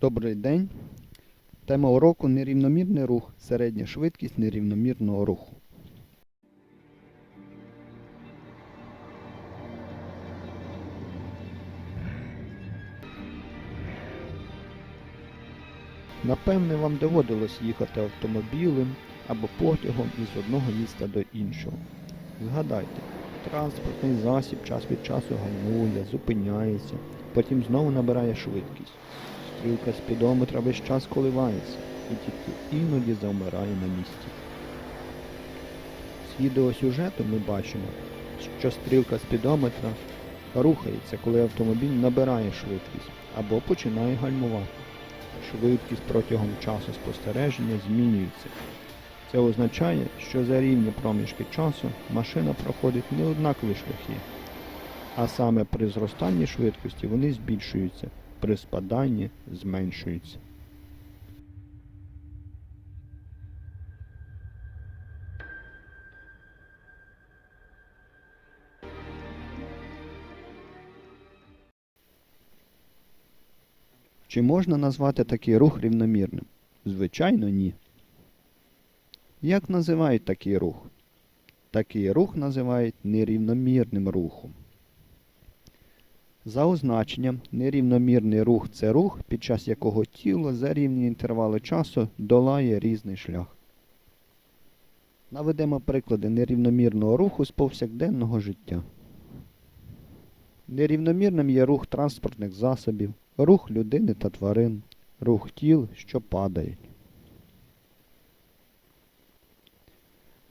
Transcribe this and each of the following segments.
Добрий день. Тема уроку нерівномірний рух, середня швидкість нерівномірного руху. Напевне, вам доводилось їхати автомобілем або потягом із одного міста до іншого. Згадайте, транспортний засіб час від часу гальмує, зупиняється, потім знову набирає швидкість. Стрілка спідометра весь час коливається і тільки іноді завмирає на місці. З відеосюжету ми бачимо, що стрілка спідометра рухається, коли автомобіль набирає швидкість або починає гальмувати. Швидкість протягом часу спостереження змінюється. Це означає, що за рівні проміжки часу машина проходить не однакові шляхи, а саме при зростанні швидкості вони збільшуються, при спаданні зменшуються. Чи можна назвати такий рух рівномірним? Звичайно, ні. Як називають такий рух? Такий рух називають нерівномірним рухом. За означенням, нерівномірний рух це рух, під час якого тіло за рівні інтервали часу долає різний шлях. Наведемо приклади нерівномірного руху з повсякденного життя. Нерівномірним є рух транспортних засобів, рух людини та тварин, рух тіл, що падають.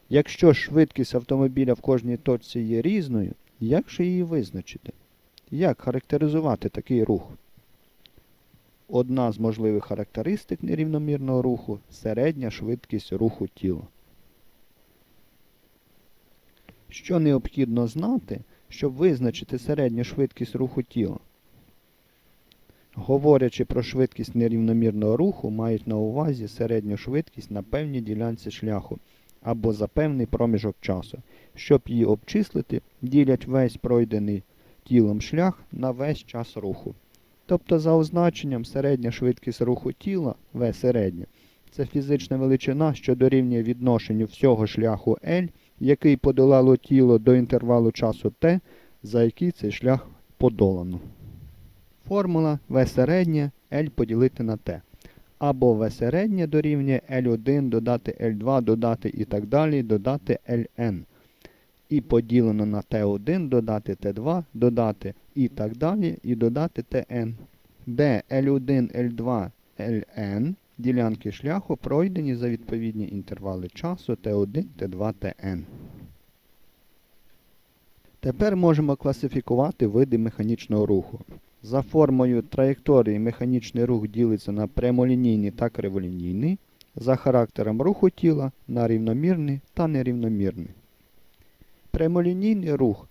Якщо швидкість автомобіля в кожній точці є різною, як же її визначити? Як характеризувати такий рух? Одна з можливих характеристик нерівномірного руху середня швидкість руху тіла. Що необхідно знати, щоб визначити середню швидкість руху тіла? Говорячи про швидкість нерівномірного руху, мають на увазі середню швидкість на певній ділянці шляху або за певний проміжок часу. Щоб її обчислити, ділять весь пройдений тілом шлях на весь час руху. Тобто, за означенням, середня швидкість руху тіла В середня це фізична величина, що дорівнює відношенню всього шляху L, який подолало тіло до інтервалу часу T, за який цей шлях подолано. Формула В середнє L поділити на T. Або В середнє дорівнює L1 додати L2 додати і так далі додати Ln. І поділено на T1 додати T2 додати і так далі і додати Tn. Де L1, L2, Ln ділянки шляху пройдені за відповідні інтервали часу T1, T2, Tn. Тепер можемо класифікувати види механічного руху. За формою траєкторії механічний рух ділиться на прямолінійний та криволінійний, за характером руху тіла на рівномірний та нерівномірний. Прямолінійний рух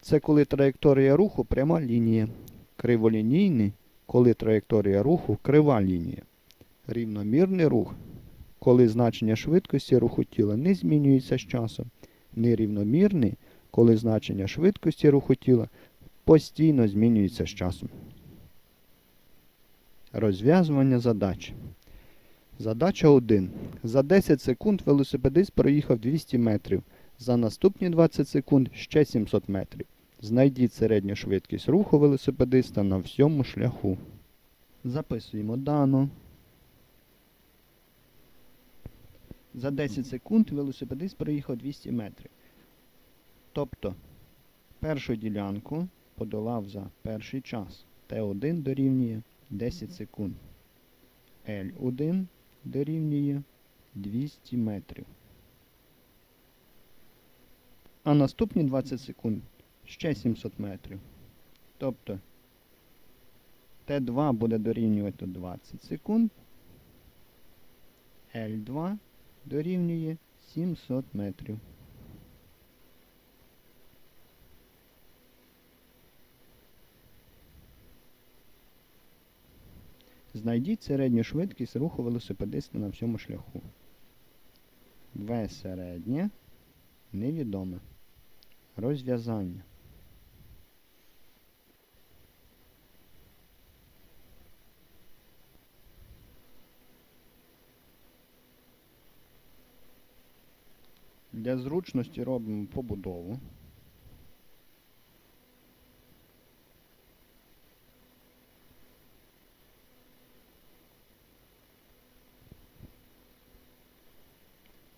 це коли траєкторія руху пряма лінія. Криволінійний коли траєкторія руху крива лінія. Рівномірний рух коли значення швидкості руху тіла не змінюється з часом. Нерівномірний коли значення швидкості руху тіла постійно змінюється з часом. Розв'язування задач. Задача 1. За 10 секунд велосипедист проїхав 200 метрів. За наступні 20 секунд ще 700 метрів. Знайдіть середню швидкість руху велосипедиста на всьому шляху. Записуємо дану. За 10 секунд велосипедист проїхав 200 метрів. Тобто першу ділянку подолав за перший час. Т1 дорівнює 10 секунд. L1 дорівнює 200 метрів. А наступні 20 секунд ще 700 метрів. Тобто Т2 буде дорівнювати 20 секунд. L2 дорівнює 700 метрів. Знайдіть середню швидкість руху велосипедиста на всьому шляху. В середнє невідоме розв'язання. Для зручності робимо побудову.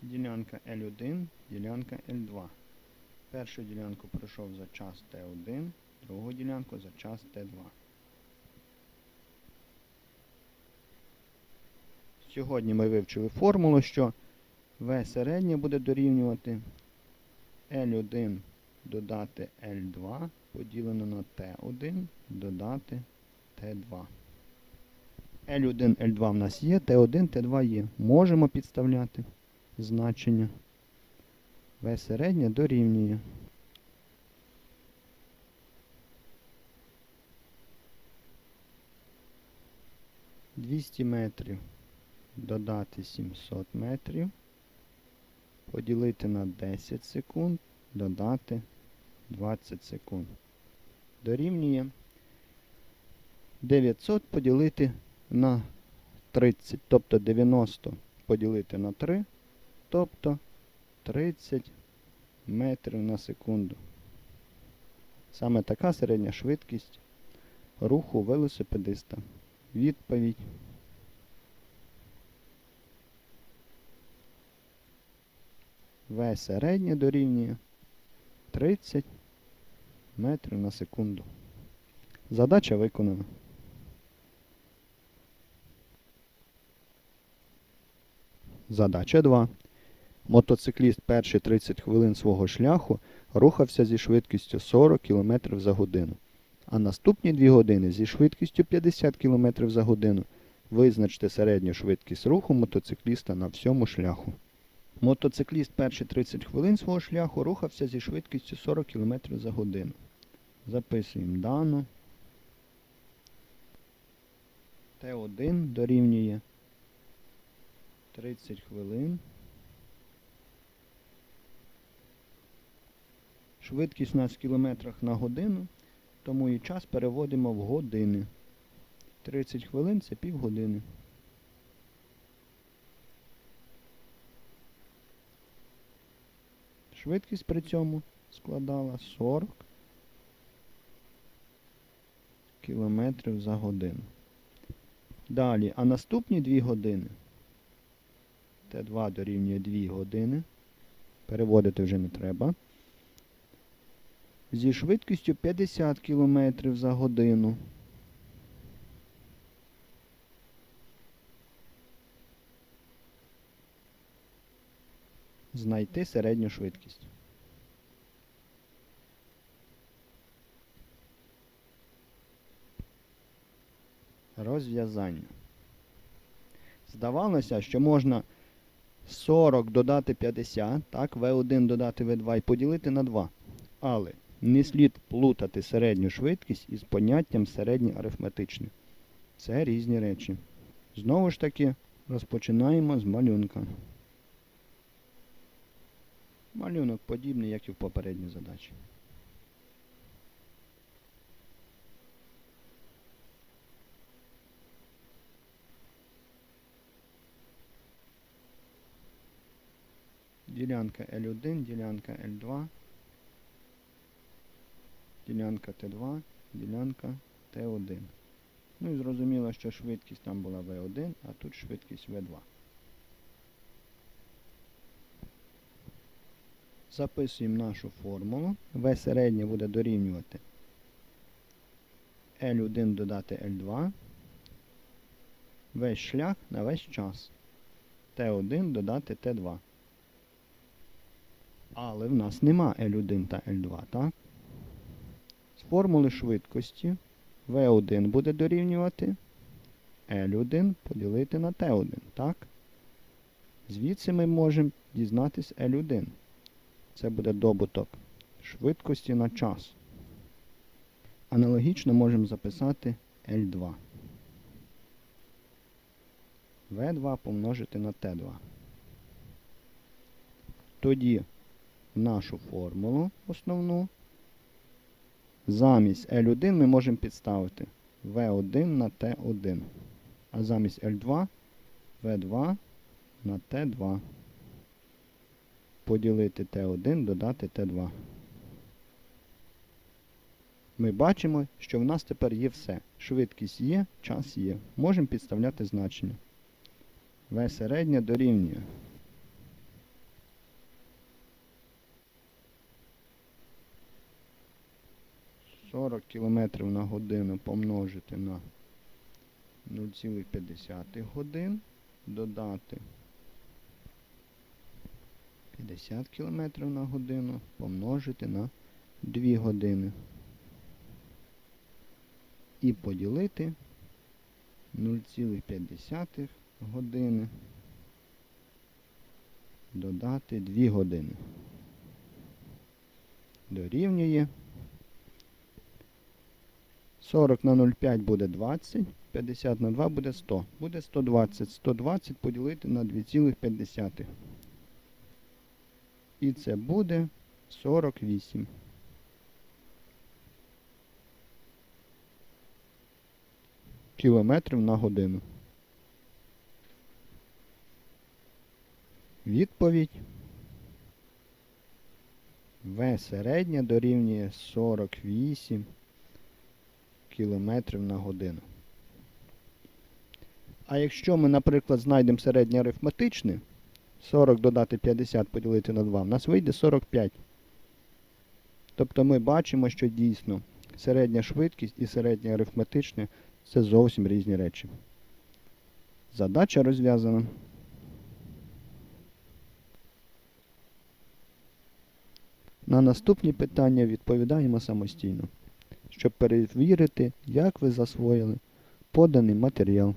Ділянка L1, ділянка L2. Першу ділянку пройшов за час T1, другу ділянку за час T2. Сьогодні ми вивчили формулу, що V середнє буде дорівнювати L1 додати L2 поділено на T1 додати T2. L1, L2 в нас є, T1, T2 є. Можемо підставляти значення. В середнє дорівнює. Двісті метрів додати 700 метрів, поділити на 10 секунд, додати 20 секунд. Дорівнює 900 поділити на 30, тобто 90 поділити на 3, тобто 30 метрів на секунду. Саме така середня швидкість руху велосипедиста. Відповідь. В середнє дорівнює 30 метрів на секунду. Задача виконана. Задача 2. Мотоцикліст перші 30 хвилин свого шляху рухався зі швидкістю 40 км за годину, а наступні 2 години зі швидкістю 50 км за годину. Визначте середню швидкість руху мотоцикліста на всьому шляху. Мотоцикліст перші 30 хвилин свого шляху рухався зі швидкістю 40 км за годину. Записуємо дану. Т1 дорівнює 30 хвилин. Швидкість у нас в кілометрах на годину, тому і час переводимо в години. 30 хвилин це півгодини. Швидкість при цьому складала 40 кілометрів за годину. Далі, а наступні 2 години. Т2 дорівнює 2 години. Переводити вже не треба. Зі швидкістю 50 км за годину. Знайти середню швидкість. Розв'язання. Здавалося, що можна 40 додати 50, так, В1 додати В2 і поділити на 2. Але не слід плутати середню швидкість із поняттям середнє арифметичне. Це різні речі. Знову ж таки, розпочинаємо з малюнка. Малюнок подібний, як і в попередній задачі. Ділянка L1, ділянка L2, ділянка Т2, ділянка Т1. Ну і зрозуміло, що швидкість там була V1, а тут швидкість V2. Записуємо нашу формулу. В середнє буде дорівнювати L1 додати L2. Весь шлях на весь час. Т1 додати Т2. Але в нас нема L1 та L2, так? Формули швидкості V1 буде дорівнювати L1 поділити на T1, так? Звідси ми можемо дізнатись L1. Це буде добуток швидкості на час. Аналогічно можемо записати L2. V2 помножити на T2. Тоді нашу формулу основну замість L1 ми можемо підставити V1 на T1. А замість L2 V2 на T2. поділити Т1, додати Т2. Ми бачимо, що в нас тепер є все. Швидкість є, час є. Можемо підставляти значення. В середнє дорівнює. Сорок кілометрів на годину помножити на 0,5 годин, додати 50 км на годину помножити на 2 години. І поділити 0,5 години. Додати 2 години. Дорівнює 40 на 0,5 буде 20, 50 на 2 буде 100. Буде 120. 120 поділити на 2,5. І це буде 48. Кілометрів на годину. Відповідь. В середня дорівнює 48 кілометрів на годину. А якщо ми, наприклад, знайдемо середнє арифметичне, 40 додати 50 поділити на 2, в нас вийде 45. Тобто ми бачимо, що дійсно середня швидкість і середнє арифметичне це зовсім різні речі. Задача розв'язана. На наступні питання відповідаємо самостійно, щоб перевірити, як ви засвоїли поданий матеріал.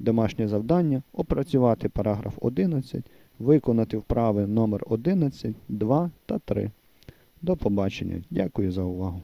Домашнє завдання опрацювати параграф 11, виконати вправи номер 11, 2 та 3. До побачення. Дякую за увагу.